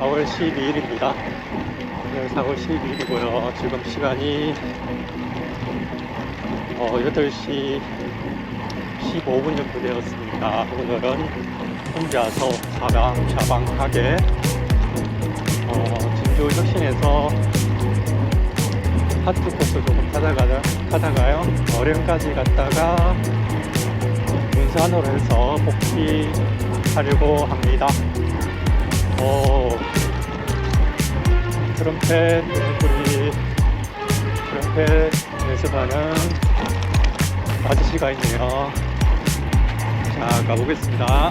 4월 12일입니다. 오늘 4월 12일이고요. 지금 시간이 어, 8시 15분 정도 되었습니다. 오늘은 혼자서 사방샤방하게 어, 진주 혁신에서 하트 코스 조금 타다가, 타다가요. 어령까지 갔다가 문산으로 해서 복귀하려고 합니다. 오, 트럼펫 우리 트럼펫 연습하는 아저씨가 있네요. 자, 가보겠습니다.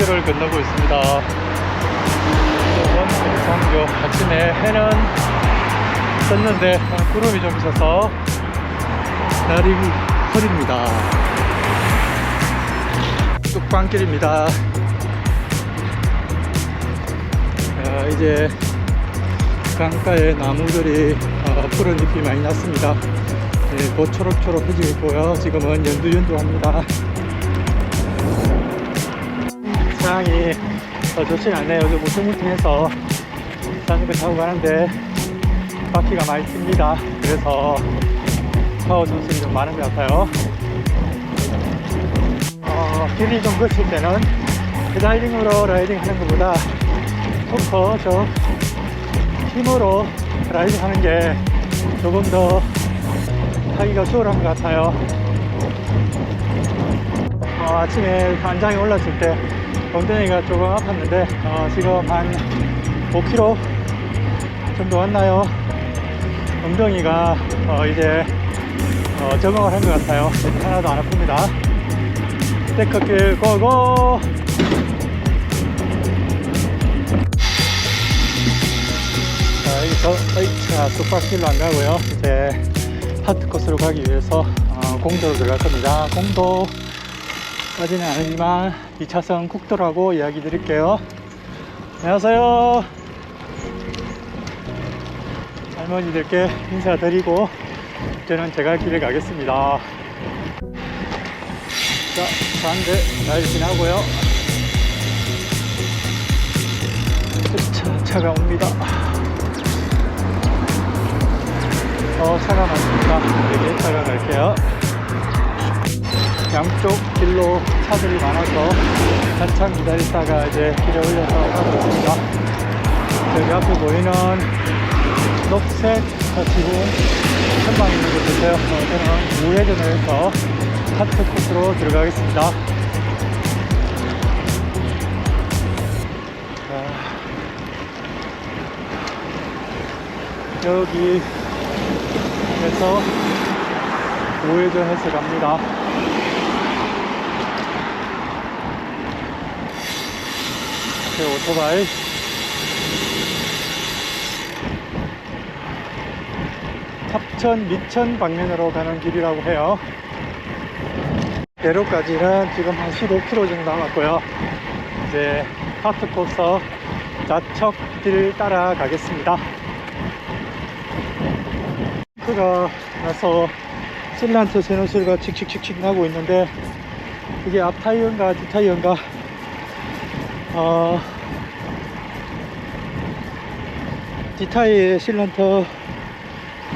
금산교를 건너고 있습니다. 이번 금산교 아침에 해는 떴는데 어, 구름이 좀 있어서 날이 흐립니다. 뚝방길입니다. 자, 이제 강가에 나무들이 어, 푸른 잎이 많이 났습니다. 네, 곧 초록초록해지고 있고요. 지금은 연두연두합니다. 상황이 더 좋진 않네요. 요즘 우퉁우퉁해서 자전거 타고 가는데 바퀴가 많이 씁니다. 그래서 파워 전술이 좀 많은 것 같아요. 어, 길이 좀 거칠 때는 페달링으로 라이딩 하는 것보다 토커 저 힘으로 라이딩 하는 게 조금 더 타기가 수월한 것 같아요. 어, 아침에 관장에 올랐을 때 엉덩이가 조금 아팠는데 어, 지금 한 5km 정도 왔나요? 엉덩이가 어, 이제 어, 적응을 한 것 같아요. 하나도 안 아픕니다. 데크길 고고! 자, 여기서 자, 뚝박길로 안 가고요. 이제 하트 코스로 가기 위해서 어, 공도로 들어갈 겁니다. 공도 까지는 아니지만 2차선 국도라고 이야기 드릴게요. 안녕하세요. 할머니들께 인사드리고 저는 제가 길을 가겠습니다. 자, 반대 잘 지나고요. 차, 차가 옵니다. 어, 차가 많습니다. 여기 차가 갈게요. 양쪽 길로 차들이 많아서 한참 기다리다가 이제 길에 올려서 가고 있습니다. 저기 앞에 보이는 녹색 지붕 천막 있는 곳 보세요. 어, 저는 우회전을 해서 하트 코스로 들어가겠습니다. 자, 여기에서 우회전해서 갑니다. 제 오토바이. 합천 미천 방면으로 가는 길이라고 해요. 대로까지는 지금 한 15km 정도 남았고요. 이제 하트코스 좌측길 따라가겠습니다. 그가 나서 실란트 소리가 칙칙칙칙 나고 있는데 이게 앞 타이어인가 뒷 타이어인가 어, 디타이에 실런터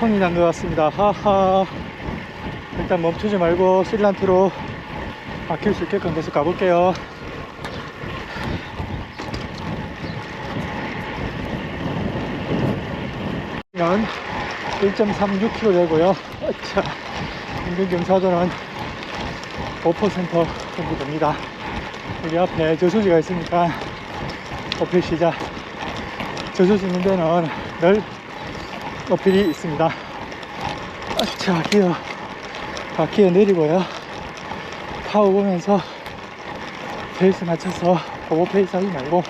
펑이 난 것 같습니다. 하하. 일단 멈추지 말고 실란트로 막힐 수 있게끔 계속 가볼게요. 는 1.36km 되고요. 자, 인근 경사도는 5% 정도 됩니다. 여기 앞에 저수지가 있으니까 어필 시작. 저수지 있는 데는 늘 어필이 있습니다. 자, 기어, 바퀴에 내리고요. 타고 보면서 페이스 맞춰서 오버 페이스 하지 말고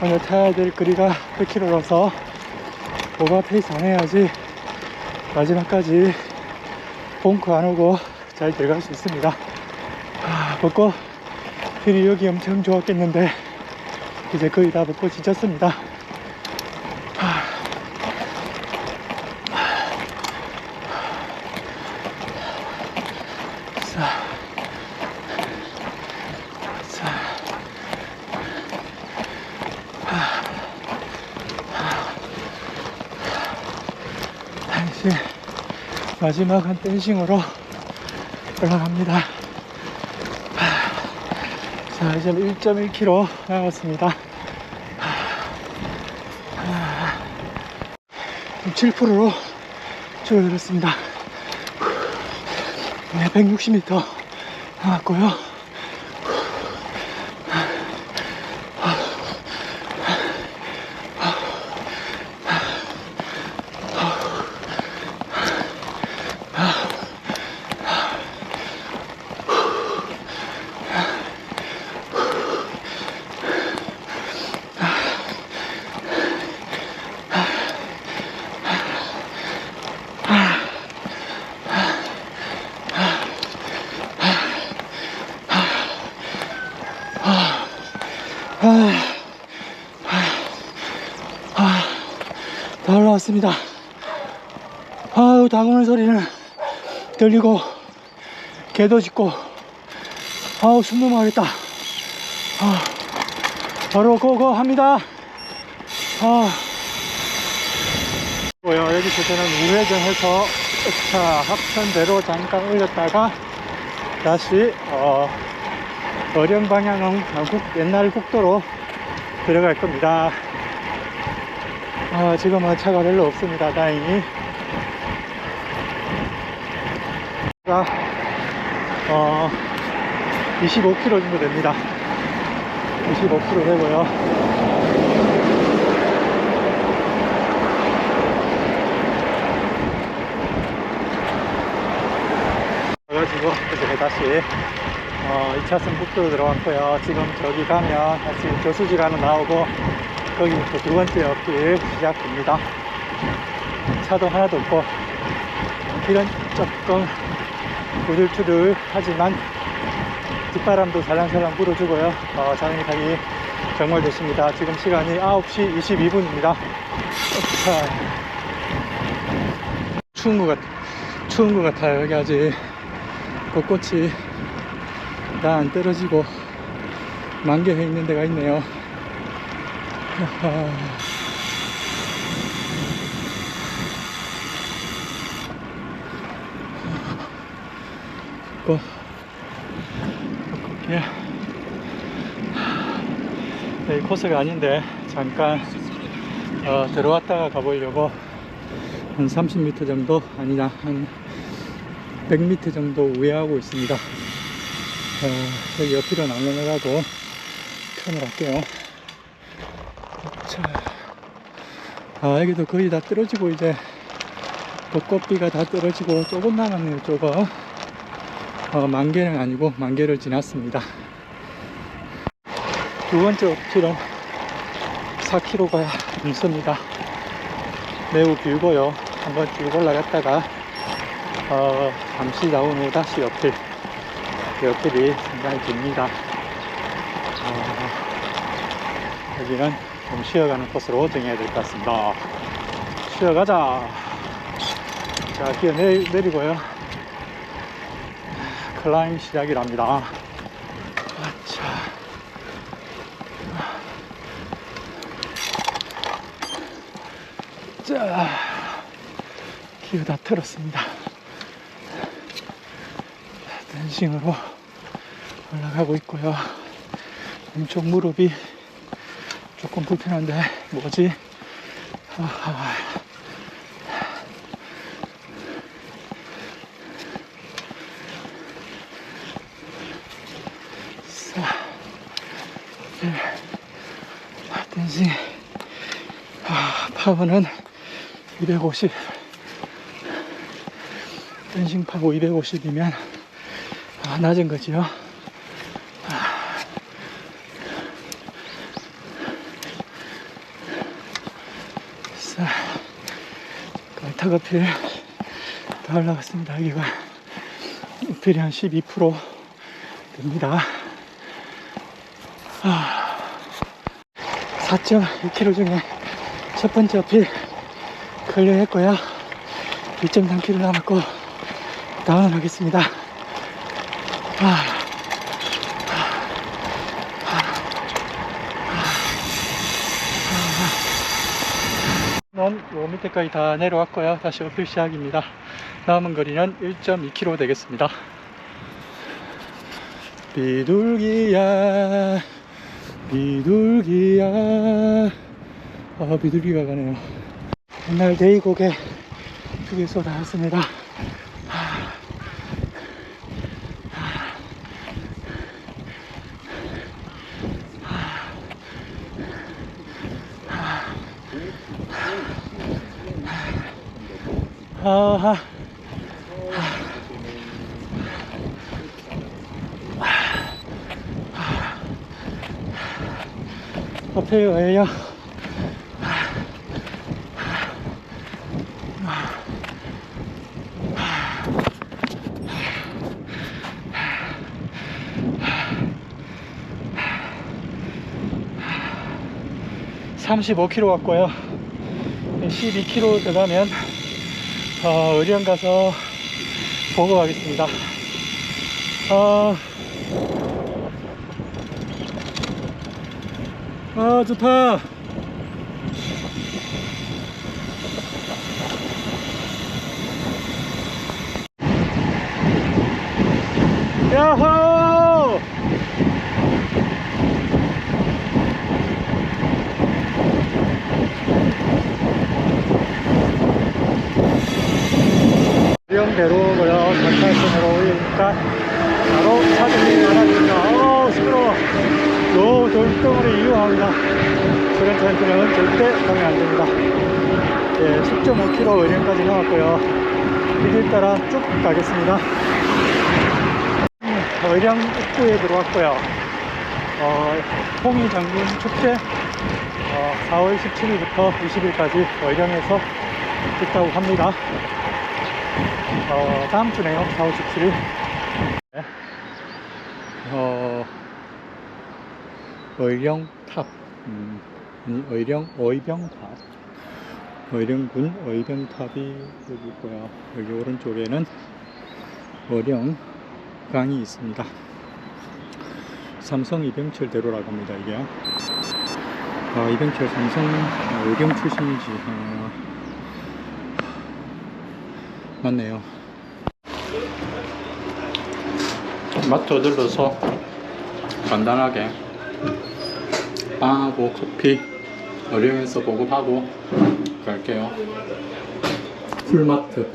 오늘 타야 될 거리가 100km라서 오버 페이스 안 해야지 마지막까지 벙커 안 오고 잘 들어갈 수 있습니다. 아, 벚꽃 필이 여기 엄청 좋았겠는데 이제 거의 다 벚꽃이 지쳤습니다. 마지막 한 댄싱으로 올라갑니다. 자, 이제 1.1km 남았습니다. 7%로 줄어들었습니다. 네, 160m 남았고요. 왔습니다. 아유, 다구는 소리는 들리고, 개도 짖고, 아우, 숨 넘어가겠다. 아, 바로 고고 합니다. 아. 뭐요, 여기서 저는 우회전해서 차 합천대로 잠깐 올렸다가 다시, 어, 어령 방향은 국, 옛날 국도로 들어갈 겁니다. 아, 지금은 차가 별로 없습니다. 다행히. 자, 어, 25km 정도 됩니다. 25km 되고요. 그래가지고 이제 다시 어, 2차선 국도로 들어왔고요. 지금 저기 가면 다시 저수지가는 나오고 거기부터 두 번째 옆길 시작됩니다. 차도 하나도 없고 길은 조금 우들투들 하지만 뒷바람도 살랑살랑 불어주고요. 어, 자전거 타기 정말 좋습니다. 지금 시간이 9시 22분입니다. 추운 것 같, 추운 것 같아요. 여기 아직 벚꽃이 다 안 떨어지고 만개해 있는 데가 있네요. 아하. 벚꽃, 벚꽃길. 여기 코스가 아닌데 잠깐 어, 들어왔다가 가보려고 한 30m 정도 아니나 한 100m 정도 우회하고 있습니다. 어, 여기 옆으로 안 올라가고 턴을 할게요. 자, 아, 여기도 거의 다 떨어지고 이제 벚꽃비가 다 떨어지고 조금 남았네요, 조금. 어, 만 개는 아니고 만 개를 지났습니다. 두 번째 어필은 4km가 넘습니다. 매우 길고요. 한번 쭉 올라갔다가 어, 잠시 나온 후 다시 어필. 이 어필이 상당히 깁니다. 어, 여기는 좀 쉬어가는 코스로 정해야 될 것 같습니다. 쉬어가자. 자, 기어 내, 내리고요. 클라임 시작이랍니다. 아차. 자, 기어 다 틀었습니다. 댄싱으로 올라가고 있고요. 왼쪽 무릎이 조금 불편한데 뭐지? 아하. 자, 네. 댄싱 아, 파워는 250 댄싱 파워 250이면 아, 낮은 거지요. 자, 걸타거필 다 올라갔습니다. 여기가 우필이 한 12% 됩니다. 아, 4.2km 중에 첫 번째 어필 클리어했고요. 2.3km 남았고 다운하겠습니다. 아, 넌요 밑에까지 다 내려왔고요. 다시 어필 시작입니다. 남은 거리는 1.2km 되겠습니다. 비둘기야, 비둘기야. 아, 비둘기가 가네요. 옛날 데이곡에 두개 쏟아졌습니다. 아하. 어필 왜요? (35km) 왔고요 (12km) 들어가면 어, 의령 가서 보고 가겠습니다. 아, 아 좋다. 야호! 수영대로고요. 전탈선으로 올리니까 바로 차들이 많아집니다. 어 시끄러워. 요 돌덩어리 이용합니다. 그런 차들은 절대 가면 안 됩니다. 예, 10.5km 의령까지 나왔고요. 이길 따라 쭉 가겠습니다. 음, 의령 입구에 들어왔고요. 어, 홍의장군 축제 어, 4월 17일부터 20일까지 의령에서 있다고 합니다. 어, 다음 주네요. 4월 17일. 네. 어, 의령탑. 음, 아니, 의령, 의병탑. 의령군 의병탑이 여기 있고요. 여기 오른쪽에는 의령 강이 있습니다. 삼성 이병철 대로라고 합니다, 이게. 아, 이병철 삼성 의령 출신이지. 아, 맞네요. 마트 들러서 간단하게 빵하고 커피 어령에서 보급하고 갈게요. 풀마트.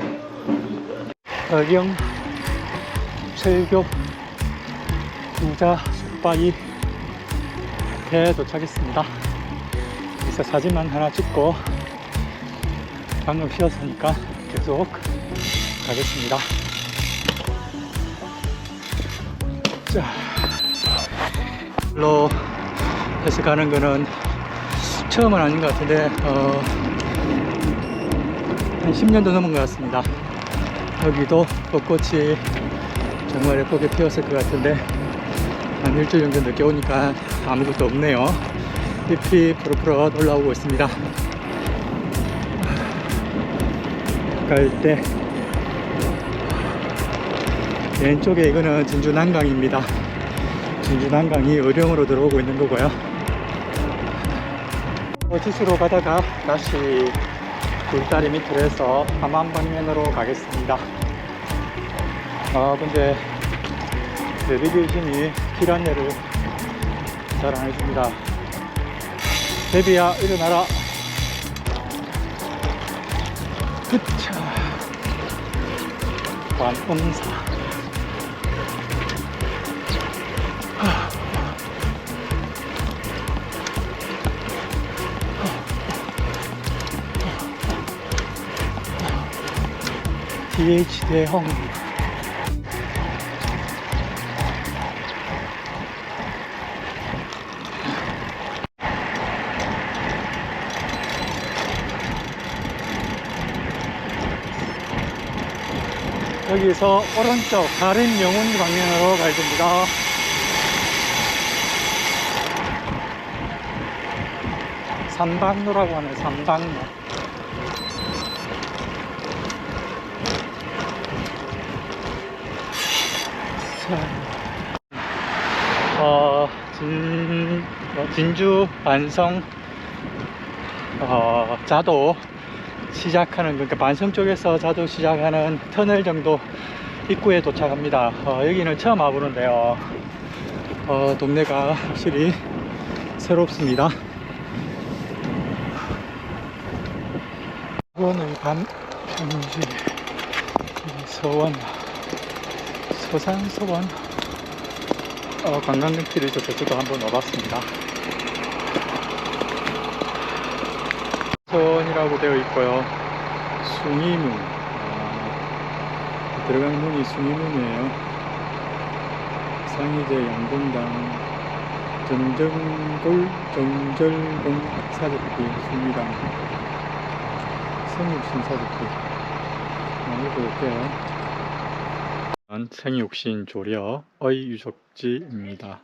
어령 철교 부자 숙박이 앞에 도착했습니다. 그래서 사진만 하나 찍고 방금 쉬었으니까 계속 가겠습니다. 자, 로 해서 가는 거는 처음은 아닌 것 같은데, 어, 한 10년도 넘은 것 같습니다. 여기도 벚꽃이 정말 예쁘게 피었을 것 같은데, 한 일주일 정도 늦게 오니까 아무것도 없네요. 잎이 푸릇푸릇 올라오고 있습니다. 갈 때 왼쪽에 이거는 진주 난강입니다. 진주 난강이 의령으로 들어오고 있는 거고요. 어지수로 가다가 다시 굴다리 밑으로 해서 함안 방면으로 가겠습니다. 아 근데 내비게이션이 길 안내를 잘 안 해줍니다. 데비야 일어나라. 그차 관음사 DH 대형 여기서 오른쪽 다림 영훈 방면으로 가야 됩니다. 삼방로라고 하네, 삼방로. 어, 진, 어, 진주 반성 어, 자도 시작하는 그러니까 반성 쪽에서 자도 시작하는 터널 정도 입구에 도착합니다. 어, 여기는 처음 와보는데요. 어, 동네가 확실히 새롭습니다. 이거는 밤 평지 서원 서산서원 어, 관광객들이 있어서 저도 한번 와봤습니다. 선이라고 되어 있고요. 숭이문. 아, 들어가는 문이 숭이문이에요. 상이제 양동당 전정골 정절공 사적기 숭이당 생육신 사적기 많이 볼게요. 생육신 조려 의 유적지입니다.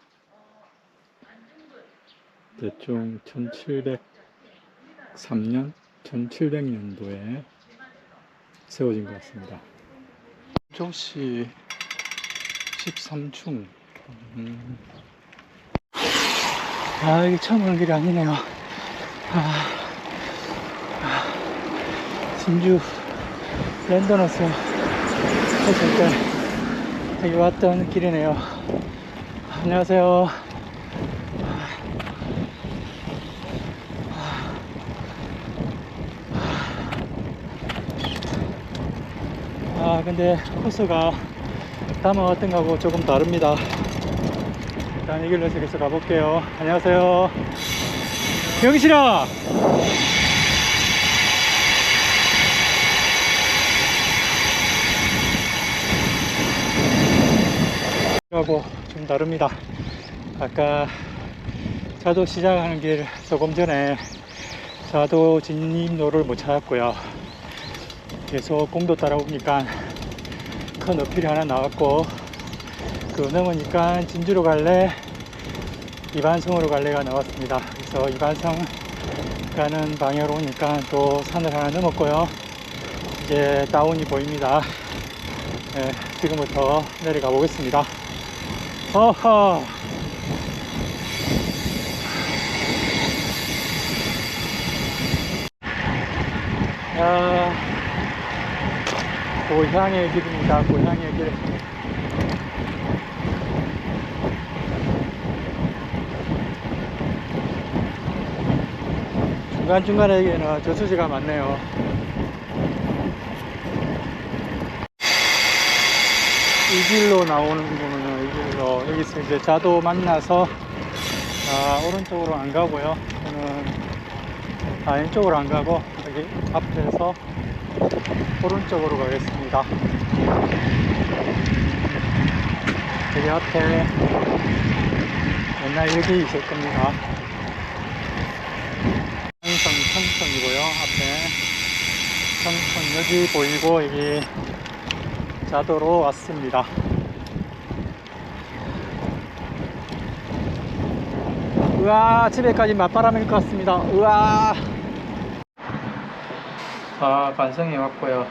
대충 1703년, 1700년도에 세워진 것 같습니다. 조시 13충. 음. 아, 이게 처음 오는 길이 아니네요. 아, 아, 진주 랜더너스 때 여기 왔던 길이네요. 안녕하세요. 아 근데 코스가 담아왔던 거하고 조금 다릅니다 일단 이 길로 계속 가볼게요 안녕하세요 병실아 하고 좀 다릅니다. 아까 자도 시작하는 길 조금 전에 자도 진입로를 못 찾았고요. 계속 공도 따라오니까 큰 어필이 하나 나왔고 그 넘으니까 진주로 갈래? 이반성으로 갈래가 나왔습니다. 그래서 이반성 가는 방향으로 오니까 또 산을 하나 넘었고요. 이제 다운이 보입니다. 네, 지금부터 내려가 보겠습니다 어허 야 고향의 길입니다. 고향의 길. 중간중간에는 저수지가 많네요. 이 길로 나오는 부분은 여기서 이제 자도 만나서 아, 오른쪽으로 안 가고요. 저는 아, 왼쪽으로 안 가고 여기 앞에서 오른쪽으로 가겠습니다. 여기 앞에 옛날 여기 있을 겁니다. 청성, 청성이고요. 앞에 청성 여기 보이고 여기 자도로 왔습니다. 우와 집에까지 맞바람일 것 같습니다. 우와 아, 반성해 왔고요.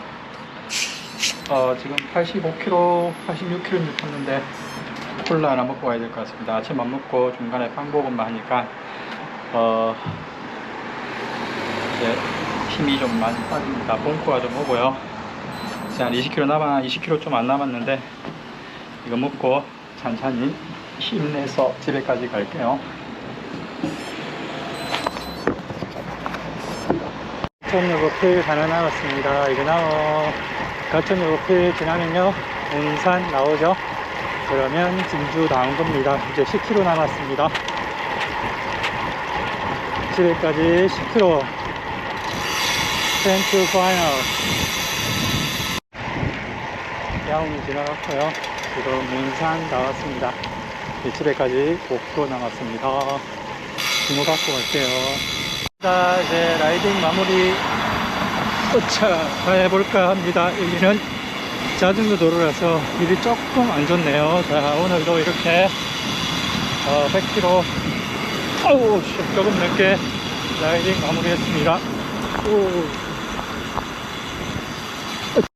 어, 지금 85km, 86km 탔는데 콜라 하나 먹고 가야 될 것 같습니다. 아침 안 먹고 중간에 빵보금만 하니까 어, 이제 힘이 좀 많이 빠집니다. 봉코가 좀 오고요. 이제 한 20km 남아, 20km 좀 안 남았는데 이거 먹고 천천히 힘내서 집에까지 갈게요. 가천요거필 하나 남았습니다. 이거 나오 가천요거필 지나면요 운산 나오죠. 그러면 진주 나온 겁니다. 이제 10km 남았습니다. 집에까지 10km. 센트 파이널. 야옹이 지나갔고요. 지금 문산 나왔습니다. 집에까지 5km 남았습니다. 주문 받고 갈게요. 자, 이제 라이딩 마무리 도착 해볼까 합니다. 여기는 자전거 도로라서 길이 조금 안 좋네요. 자, 오늘도 이렇게 어, 100km 어우, 씨, 조금 늦게 라이딩 마무리했습니다. 오.